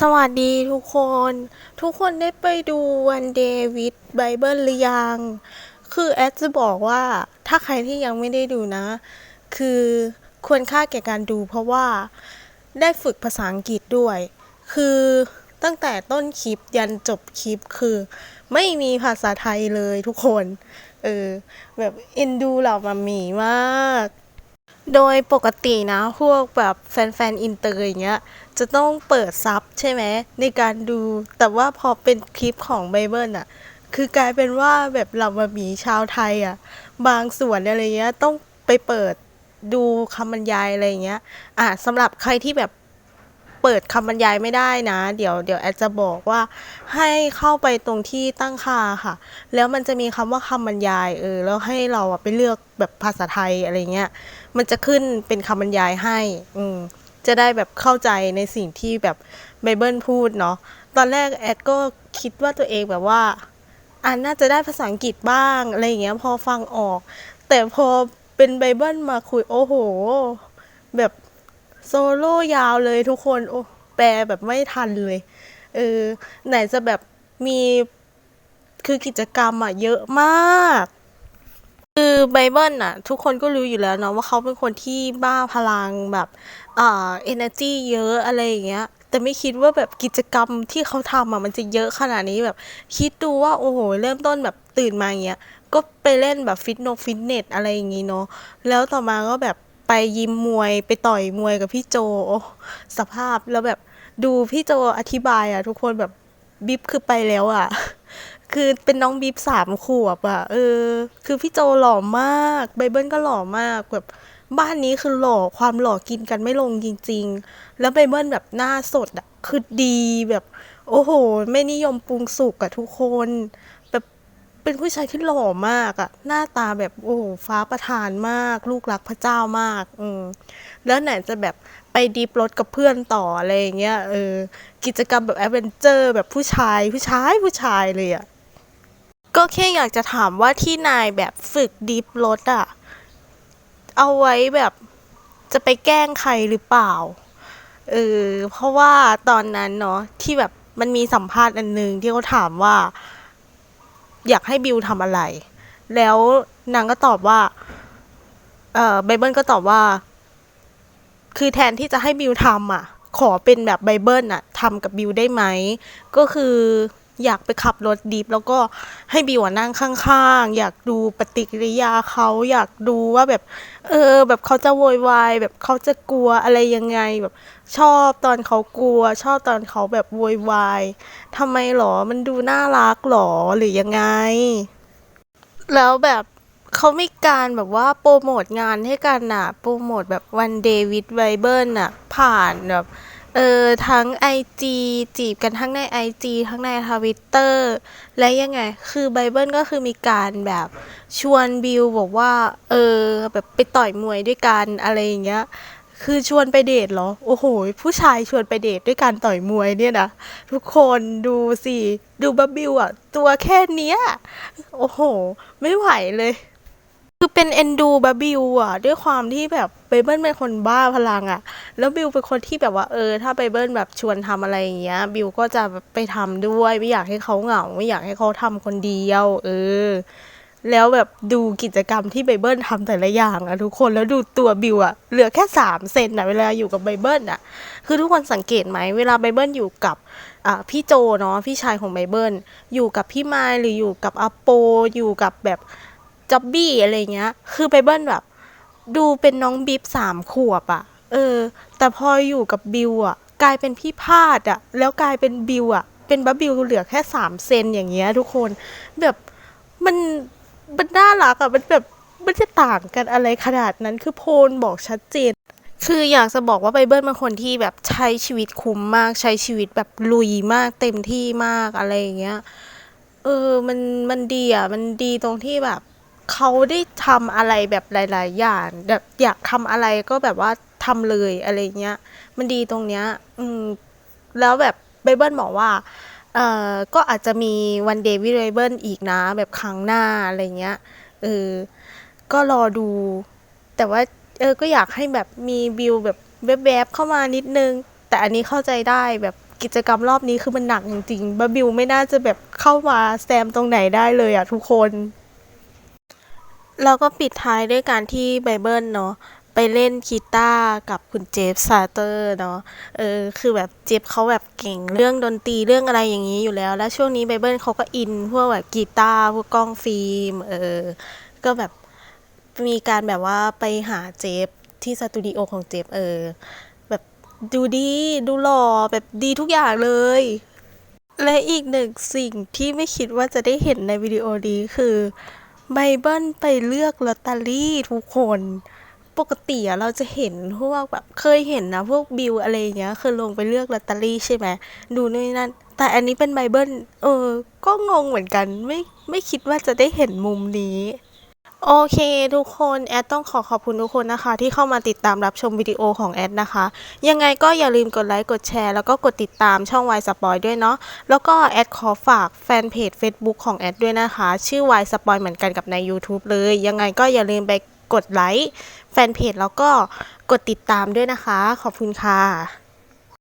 สวัสดีทุกคน ทุกคนได้ไปดูวันเดวิดไบเบิลหรือยัง คือแอดจะบอกว่าถ้าใครที่ยังไม่ได้ดูนะ คือควรค่าแก่การดูเพราะว่าได้ฝึกภาษาอังกฤษด้วย คือตั้งแต่ต้นคลิปยันจบคลิปคือไม่มีภาษาไทยเลยทุกคน เออ แบบเอ็นดูเหล่ามามีมาก โดยปกตินะ พวกแบบแฟนๆอินเตอร์อย่างเงี้ย จะต้องเปิดซับใช่ไหมในการดู แต่ว่าพอเป็นคลิปของไบเบิลอะคือกลายเป็นว่าแบบเรามามีชาวไทยอะบางส่วนอะไรเงี้ยต้องไปเปิดดูคำบรรยายอะไรเงี้ย อะสำหรับใครที่แบบ เปิดคำบรรยายไม่ได้นะ เดี๋ยวเดี๋ยวแอดจะบอกว่าให้เข้าไปตรงที่ตั้งค่าค่ะ แล้วมันจะมีคำว่าคำบรรยายเออแล้วให้เราไปเลือกแบบภาษาไทยอะไรเงี้ยมันจะขึ้นเป็นคำบรรยายให้อืมจะได้แบบเข้าใจในสิ่งที่แบบไบเบิลพูดเนาะตอนแรกแอดก็คิดว่าตัวเองแบบว่าอ่าน่าจะได้ภาษาอังกฤษบ้างอะไรอย่างเงี้ยพอฟังออก แต่พอเป็นไบเบิลมาคุยโอ้โห แบบ โซโล่ยาวเลยทุกคน โอ้แปลแบบไม่ทันเลย เออ ไหนจะแบบมีคือกิจกรรมอะเยอะมาก คือไบเบิลน่ะทุกคนก็รู้อยู่แล้วเนาะว่าเขาเป็นคนที่บ้าพลังแบบอ่า energy เยอะอะไรอย่างเงี้ยแต่ไม่คิดว่าแบบกิจกรรมที่เขาทำอะมันจะเยอะขนาดนี้แบบ คิดดูว่าโอ้โห เริ่มต้นแบบตื่นมาอย่างเงี้ยก็ไปเล่นแบบฟิตนฟิตเนสอะไรอย่างงี้เนาะแล้วต่อมาก็แบบ ไปยิมมวยไปต่อยมวยกับพี่โจสภาพแล้วแบบดูพี่โจอธิบายอะทุกคนแบบบิ๊บคือไปแล้วอะคือเป็นน้องบีฟสามขวบอะเออ คือพี่โจหล่อมากไบเบิลก็หล่อมากแบบบ้านนี้คือหล่อความหล่อกินกันไม่ลงจริง ๆ แล้วไบเบิลแบบหน้าสดอะคือดีแบบ โอ้โห ไม่นิยมปรุงสุกอะทุกคน เป็นผู้ชายที่หล่อมากอะหน้าตาแบบโอ้โหฟ้าประทานมาก ลูกรักพระเจ้ามาก อืมแล้วไหนจะแบบไปดริฟรถกับเพื่อนต่ออะไรอย่างเงี้ยเออ กิจกรรมแบบแอดเวนเจอร์แบบผู้ชายผู้ชายผู้ชายเลยอะก็แค่อยากจะถามว่าที่นายแบบฝึกดิฟรถอะเอาไว้แบบจะไปแกล้งใครหรือเปล่าเออเพราะว่าตอนนั้นเนาะที่แบบมันมีสัมภาษณ์อันหนึ่งที่เขาถามว่า อยากให้บิวทำอะไร แล้วนางก็ตอบว่า เอ่อไบเบิลก็ตอบว่า คือแทนที่จะให้บิวทำอะ ขอเป็นแบบไบเบิลอะทำกับบิวได้ไหม ก็คือ อยากไปขับรถดิฟแล้วก็ให้บิวนั่งข้างๆ อยากดูปฏิกิริยาเขาอยากดูว่าแบบ เออ แบบเขาจะโวยวายแบบเขาจะกลัวอะไรยังไงแบบ ชอบตอนเขากลัว ชอบตอนเขาแบบโวยวายทำไมหรอมันดูน่ารักหรอหรือยังไง แล้วแบบเขามีการแบบว่าโปรโมทงานให้กันน่ะ โปรโมทแบบวันเดวิดไบเบิลน่ะ ผ่านแบบ เออทั้ง IG จีบกันทั้งใน IG ทั้งในทวิตเตอร์และยังไง คือไบเบิลก็คือมีการแบบชวนบิวบอกว่า เออ แบบไปต่อยมวยด้วยกันอะไรอย่างเงี้ย คือชวนไปเดทเหรอ โอ้โห ผู้ชายชวนไปเดทด้วยการต่อยมวยเนี่ยนะ ทุกคนดูสิ ดูบับบิวอะตัวแค่เนี้ย โอ้โห ไม่ไหวเลย คือเป็นเอ็นดูบาบิวอะด้วยความที่แบบไบเบิลเป็นคนบ้าพลังอะแล้วบิวเป็นคนที่แบบว่าเออ ถ้าไบเบิลแบบชวนทำอะไรอย่างเงี้ย บิวก็จะไปทำด้วยไม่อยากให้เขาเหงาไม่อยากให้เขาทำคนเดียว เออ แล้วแบบดูกิจกรรมที่ไบเบิลทำแต่ละอย่างอะทุกคนแล้วดูตัวบิวอะเหลือแค่สามเซนอะเวลาอยู่กับไบเบิลอะคือทุกคนสังเกตไหมเวลาไบเบิลอยู่กับอ่าพี่โจเนาะพี่ชายของไบเบิลอยู่กับพี่ไมล์หรืออยู่กับอโปอยู่กับแบบ จ็อบบี้อะไรเงี้ย คือไบเบิ้ลแบบ ดูเป็นน้องบิบสามขวบอะเออ แต่พออยู่กับบิวอะกลายเป็นพี่พาดอะแล้วกลายเป็นบิวอะเป็นบับบิวเหลือแค่สามเซนอย่างเงี้ยทุกคน แบบมันมันน่ารักอะมันแบบมันจะต่างกันอะไรขนาดนั้น คือโพลบอกชัดเจนคืออยากจะบอกว่าไบเบิลเป็นคนที่แบบใช้ชีวิตคุ้มมาก ใช้ชีวิตแบบลุยมากเต็มที่มากอะไรอย่างเงี้ย เออ มันมันดีอะ มันดีตรงที่แบบ เขาได้ทำอะไรแบบหลาย ๆ อย่าง แบบอยากทำอะไรก็แบบว่าทำเลยอะไรเงี้ย มันดีตรงเนี้ย อืม แล้วแบบไบเบิลบอกว่า เอ่อ ก็อาจจะมีวันเดวิดไบเบิลอีกนะ แบบครั้งหน้าอะไรเงี้ย เออ ก็รอดู แต่ว่า เออ ก็อยากให้แบบมีวิวแบบแวบๆเข้ามานิดนึง แต่อันนี้เข้าใจได้แบบกิจกรรมรอบนี้คือมันหนักจริงๆบาบิวไม่น่าจะแบบเข้ามาแซมตรงไหนได้เลยอะทุกคน แล้วก็ปิดท้ายด้วยการที่ไบเบิลเนาะไปเล่นกีตาร์กับคุณเจฟซาเตอร์เนาะ เออ คือแบบเจฟเขาแบบเก่งเรื่องดนตรีเรื่องอะไรอย่างนี้อยู่แล้ว แล้วช่วงนี้ไบเบิลเขาก็อินพวกแบบกีตาร์พวกกล้องฟิล์ม เออ ก็แบบมีการแบบว่าไปหาเจฟที่สตูดิโอของเจฟเออ แบบดูดีดูหล่อแบบดีทุกอย่างเลย และอีกหนึ่งสิ่งที่ไม่คิดว่าจะได้เห็นในวิดีโอนี้คือ ไบเบิลไปเลือกลอตเตอรี่ทุกคน ปกติอะเราจะเห็นพวกแบบเคยเห็นนะพวกบิลอะไรเงี้ยคือลงไปเลือกลอตเตอรี่ใช่ไหมดูนู่นนั่น แต่อันนี้เป็นไบเบิลเออ ก็งงเหมือนกันไม่ไม่คิดว่าจะได้เห็นมุมนี้ โอเคทุกคนแอดต้องขอขอบคุณทุกคนนะคะ ที่เข้ามาติดตามรับชมวิดีโอของแอดนะคะ ยังไงก็อย่าลืมกดไลค์กดแชร์แล้วก็กดติดตามช่องวายสปอยด้วยเนาะแล้วก็แอดขอฝากแฟนเพจ Facebook ของแอดด้วยนะคะ ชื่อวายสปอยเหมือนกันกับใน YouTube เลย ยังไงก็อย่าลืมไปกดไลค์แฟนเพจแล้วก็กดติดตามด้วยนะคะ ขอบคุณค่ะ